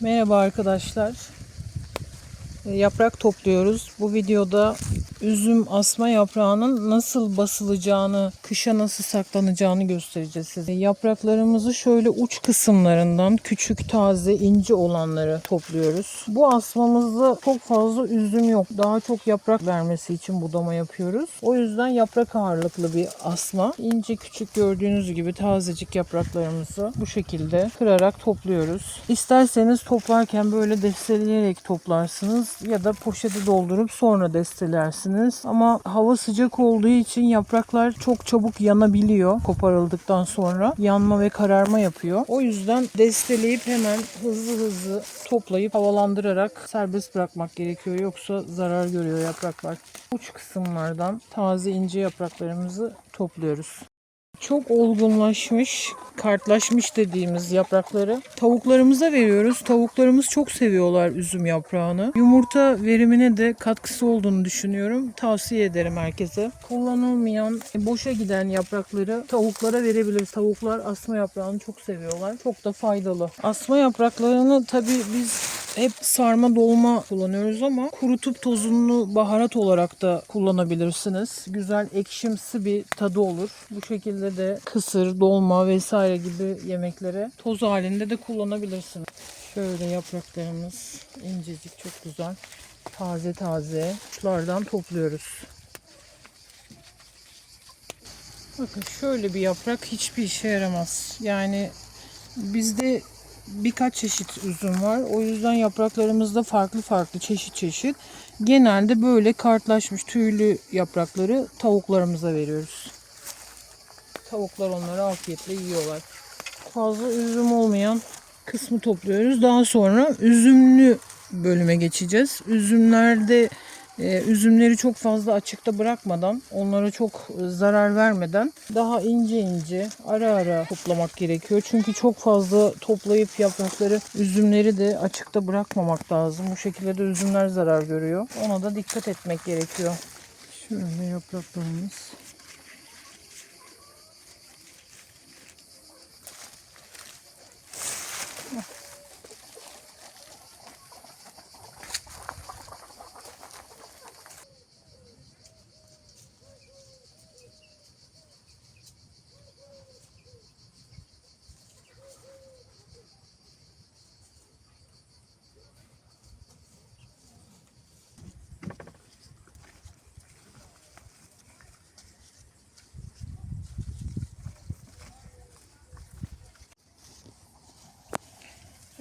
Merhaba arkadaşlar. E, Yaprak topluyoruz. Bu videoda üzüm asma yaprağının nasıl basılacağını, kışa nasıl saklanacağını göstereceğiz size. Yapraklarımızı şöyle uç kısımlarından küçük, taze, ince olanları topluyoruz. Bu asmamızda çok fazla üzüm yok. Daha çok yaprak vermesi için budama yapıyoruz. O yüzden yaprak ağırlıklı bir asma. İnce küçük gördüğünüz gibi tazecik yapraklarımızı bu şekilde kırarak topluyoruz. İsterseniz toplarken böyle desteleyerek toplarsınız ya da poşeti doldurup sonra destelersiniz. Ama hava sıcak olduğu için yapraklar çok çabuk yanabiliyor koparıldıktan sonra. Yanma ve kararma yapıyor. O yüzden desteleyip hemen hızlı hızlı toplayıp havalandırarak serbest bırakmak gerekiyor. Yoksa zarar görüyor yapraklar. Uç kısımlardan taze ince yapraklarımızı topluyoruz. Çok olgunlaşmış, kartlaşmış dediğimiz yaprakları tavuklarımıza veriyoruz. Tavuklarımız çok seviyorlar üzüm yaprağını. Yumurta verimine de katkısı olduğunu düşünüyorum. Tavsiye ederim herkese. Kullanılmayan, boşa giden yaprakları tavuklara verebiliriz. Tavuklar asma yaprağını çok seviyorlar. Çok da faydalı. Asma yapraklarını tabii biz hep sarma dolma kullanıyoruz ama kurutup tozunu baharat olarak da kullanabilirsiniz. Güzel ekşimsi bir tadı olur. Bu şekilde de kısır, dolma vesaire gibi yemeklere toz halinde de kullanabilirsiniz. Şöyle yapraklarımız incecik çok güzel. Taze taze kuşlardan topluyoruz. Bakın şöyle bir yaprak hiçbir işe yaramaz. Yani bizde birkaç çeşit üzüm var. O yüzden yapraklarımızda farklı farklı çeşit çeşit. Genelde böyle kartlaşmış tüylü yaprakları tavuklarımıza veriyoruz. Tavuklar onları afiyetle yiyorlar. Fazla üzüm olmayan kısmı topluyoruz. Daha sonra üzümlü bölüme geçeceğiz. Üzümlerde e, üzümleri çok fazla açıkta bırakmadan, onlara çok e, zarar vermeden daha ince ince ara ara toplamak gerekiyor. Çünkü çok fazla toplayıp yaprakları, üzümleri de açıkta bırakmamak lazım. Bu şekilde de üzümler zarar görüyor. Ona da dikkat etmek gerekiyor. Şöyle yapraklarımız.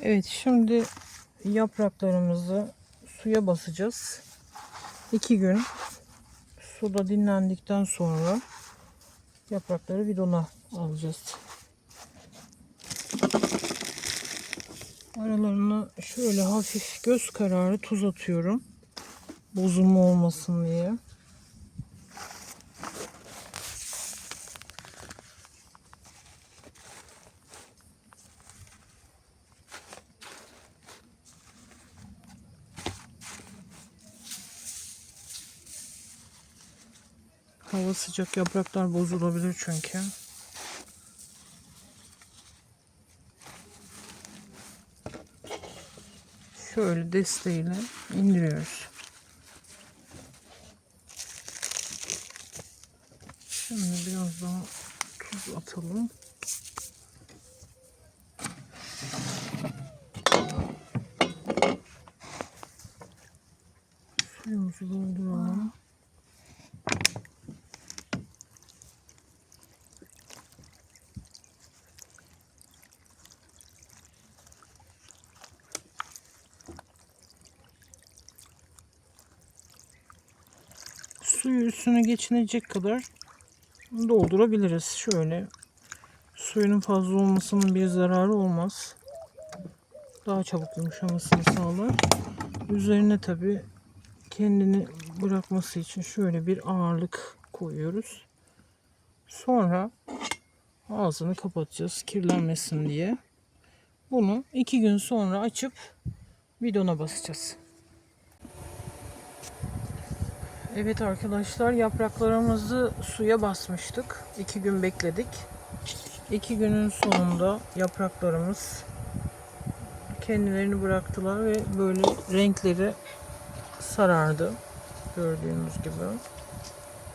Evet şimdi yapraklarımızı suya basacağız. İki gün suda dinlendikten sonra yaprakları bidona alacağız. Aralarına şöyle hafif göz kararı tuz atıyorum. Bozulma olmasın diye. Hava sıcak yapraklar bozulabilir çünkü. Şöyle desteğiyle indiriyoruz. Şimdi biraz daha tuz atalım. Suyumuzu dolduralım. Suyu üstüne geçinecek kadar doldurabiliriz. Şöyle suyunun fazla olmasının bir zararı olmaz. Daha çabuk yumuşamasını sağlar. Üzerine tabi kendini bırakması için şöyle bir ağırlık koyuyoruz. Sonra ağzını kapatacağız kirlenmesin diye. Bunu iki gün sonra açıp bidona basacağız. Evet arkadaşlar yapraklarımızı suya basmıştık. İki gün bekledik. İki günün sonunda yapraklarımız kendilerini bıraktılar ve böyle renkleri sarardı. Gördüğünüz gibi.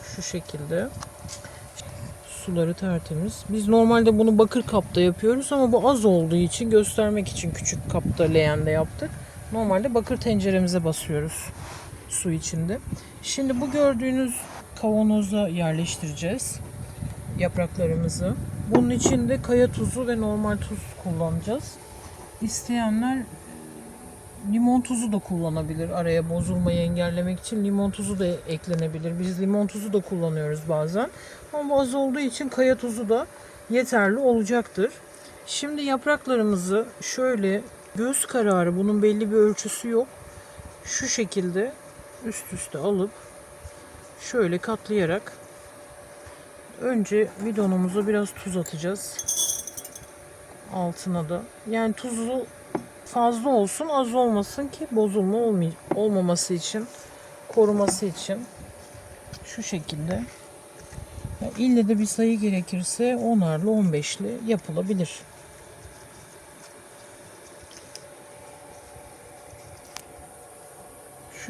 Şu şekilde. Suları tertemiz. Biz normalde bunu bakır kapta yapıyoruz ama bu az olduğu için göstermek için küçük kapta leğende yaptık. Normalde bakır tenceremize basıyoruz su içinde. Şimdi bu gördüğünüz kavanoza yerleştireceğiz yapraklarımızı. Bunun için de kaya tuzu ve normal tuz kullanacağız. İsteyenler limon tuzu da kullanabilir. Araya bozulmayı engellemek için limon tuzu da eklenebilir. Biz limon tuzu da kullanıyoruz bazen. Ama az olduğu için kaya tuzu da yeterli olacaktır. Şimdi yapraklarımızı şöyle göz kararı bunun belli bir ölçüsü yok. Şu şekilde üst üste alıp şöyle katlayarak önce bidonumuza biraz tuz atacağız. Altına da. Yani tuzu fazla olsun az olmasın ki bozulma olmay olmaması için koruması için şu şekilde ya ille de bir sayı gerekirse 10'arlı 15'li yapılabilir.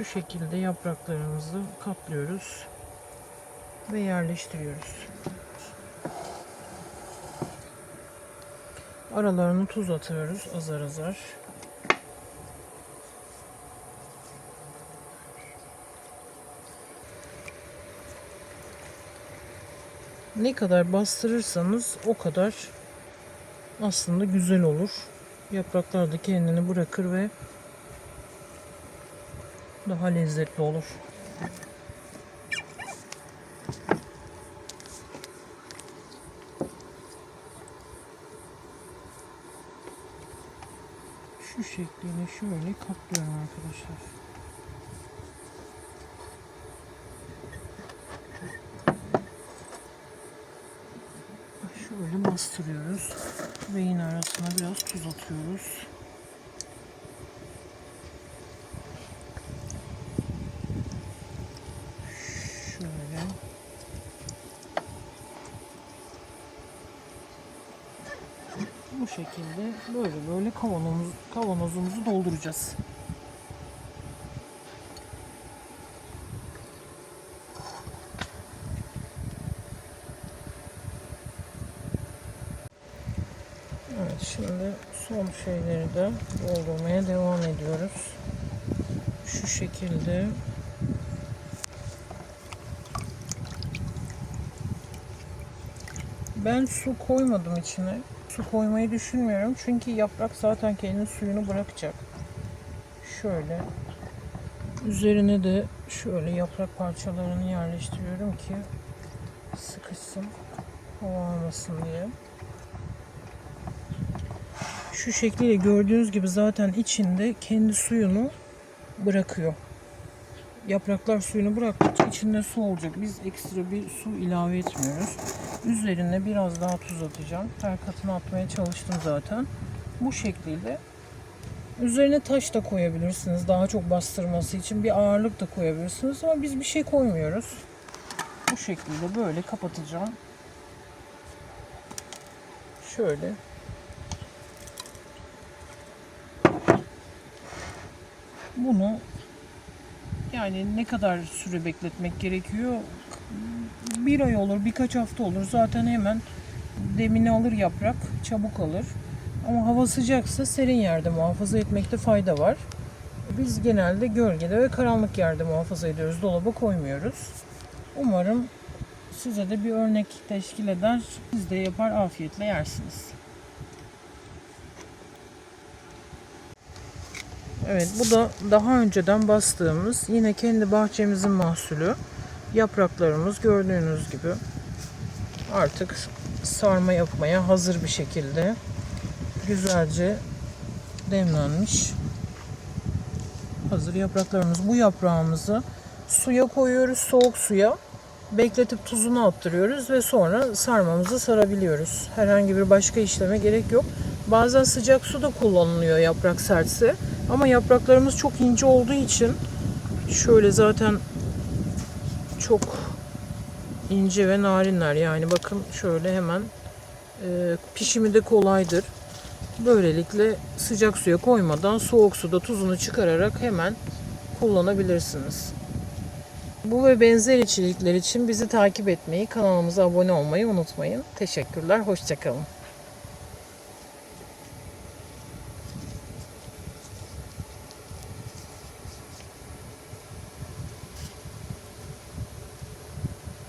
Şu şekilde yapraklarımızı katlıyoruz ve yerleştiriyoruz. Aralarını tuz atıyoruz azar azar. Ne kadar bastırırsanız o kadar aslında güzel olur. Yapraklar da kendini bırakır ve daha lezzetli olur. Şu şekliyle şöyle katlıyorum arkadaşlar. Şöyle bastırıyoruz ve yine arasına biraz tuz atıyoruz. Şöyle. Bu şekilde böyle böyle kavanozumuz, kavanozumuzu dolduracağız. Evet şimdi son şeyleri de doldurmaya devam ediyoruz. Şu şekilde Ben su koymadım içine. Su koymayı düşünmüyorum. Çünkü yaprak zaten kendi suyunu bırakacak. Şöyle. Üzerine de şöyle yaprak parçalarını yerleştiriyorum ki sıkışsın. Hava almasın diye. Şu şekliyle gördüğünüz gibi zaten içinde kendi suyunu bırakıyor. Yapraklar suyunu bıraktıkça içinde su olacak. Biz ekstra bir su ilave etmiyoruz. Üzerine biraz daha tuz atacağım. Her katını atmaya çalıştım zaten. Bu şekliyle. Üzerine taş da koyabilirsiniz. Daha çok bastırması için bir ağırlık da koyabilirsiniz. Ama biz bir şey koymuyoruz. Bu şekilde böyle kapatacağım. Şöyle. Bunu yani ne kadar süre bekletmek gerekiyor? Bir ay olur, birkaç hafta olur. Zaten hemen demini alır yaprak, çabuk alır. Ama hava sıcaksa serin yerde muhafaza etmekte fayda var. Biz genelde gölgede ve karanlık yerde muhafaza ediyoruz. Dolaba koymuyoruz. Umarım size de bir örnek teşkil eder. Siz de yapar afiyetle yersiniz. Evet bu da daha önceden bastığımız yine kendi bahçemizin mahsulü. Yapraklarımız gördüğünüz gibi artık sarma yapmaya hazır bir şekilde güzelce demlenmiş. Hazır yapraklarımız. Bu yaprağımızı suya koyuyoruz, soğuk suya. Bekletip tuzunu attırıyoruz ve sonra sarmamızı sarabiliyoruz. Herhangi bir başka işleme gerek yok. Bazen sıcak su da kullanılıyor yaprak sertse. Ama yapraklarımız çok ince olduğu için şöyle zaten çok ince ve narinler. Yani bakın şöyle hemen e, pişimi de kolaydır. Böylelikle sıcak suya koymadan soğuk suda tuzunu çıkararak hemen kullanabilirsiniz. Bu ve benzer içerikler için bizi takip etmeyi, kanalımıza abone olmayı unutmayın. Teşekkürler, hoşçakalın.